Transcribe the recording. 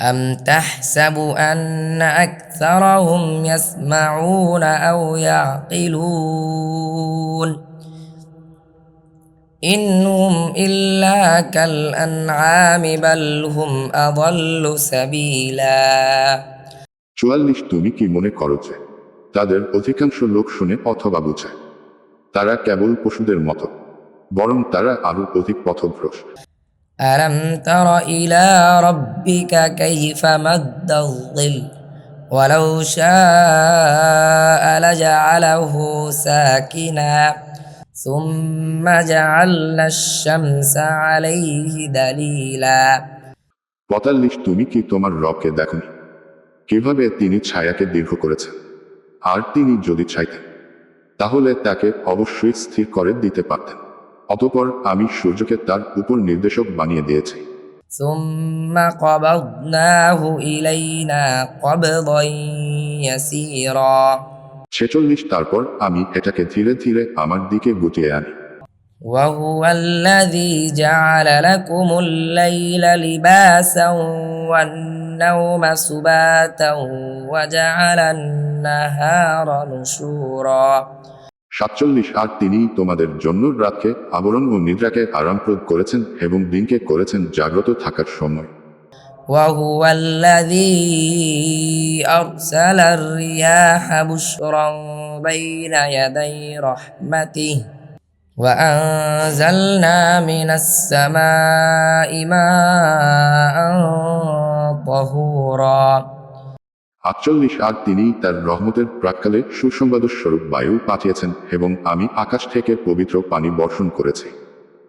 أم تحسب أن أكثرهم يسمعون أو يعقلون إن هم إلا كالأنعام بل هم أضل سبيلا চুয়াল্লিশ তুমি কি মনে করো যে তাদের অধিকাংশ লোক শুনে অথবা বুঝে তারা কেবল পশুদের মতো বরং তারা আরো অধিক পথভ্রষ্ট ألم تر إلى ربك كيف مد الظل ولو شاء لجعله ساكنا ثم جعلنا الشمس عليه دليلا পঁয়তাল্লিশ তুমি কি তোমার রবকে দেখনি কিভাবে তিনি ছায়াকে দীর্ঘ করেছেন আর তিনি যদি চাইতেন তাহলে তাকে অবশ্যই স্থির করে দিতে পারতেন অতপর আমি সূর্যকে তার উপর নির্দেশক বানিয়ে দিয়েছি ثم قبضناه إلينا قبضا يسيرا ছেচল্লিশ তারপর আমি এটাকে ধীরে ধীরে আমার দিকে গুটিয়ে আনি وهو الذي جعل لكم الليل لباسا والنوم سباتا وجعل النهار نشورا সাতচল্লিশ আর তিনি তোমাদের জন্য রাতকে আবরণ ও নিদ্রাকে আরামপ্রদ করেছেন এবং দিনকে করেছেন জাগ্রত থাকার সময় وهو الذي أرسل الرياح بشرا بين يدي رحمته وأنزلنا من السماء ماء طهورا আটচল্লিশ আর তিনি তার রহমতের প্রাককালে সুসংবাদস্বরূপ বায়ু পাঠিয়েছেন এবং আমি আকাশ থেকে পবিত্র পানি বর্ষণ করেছি।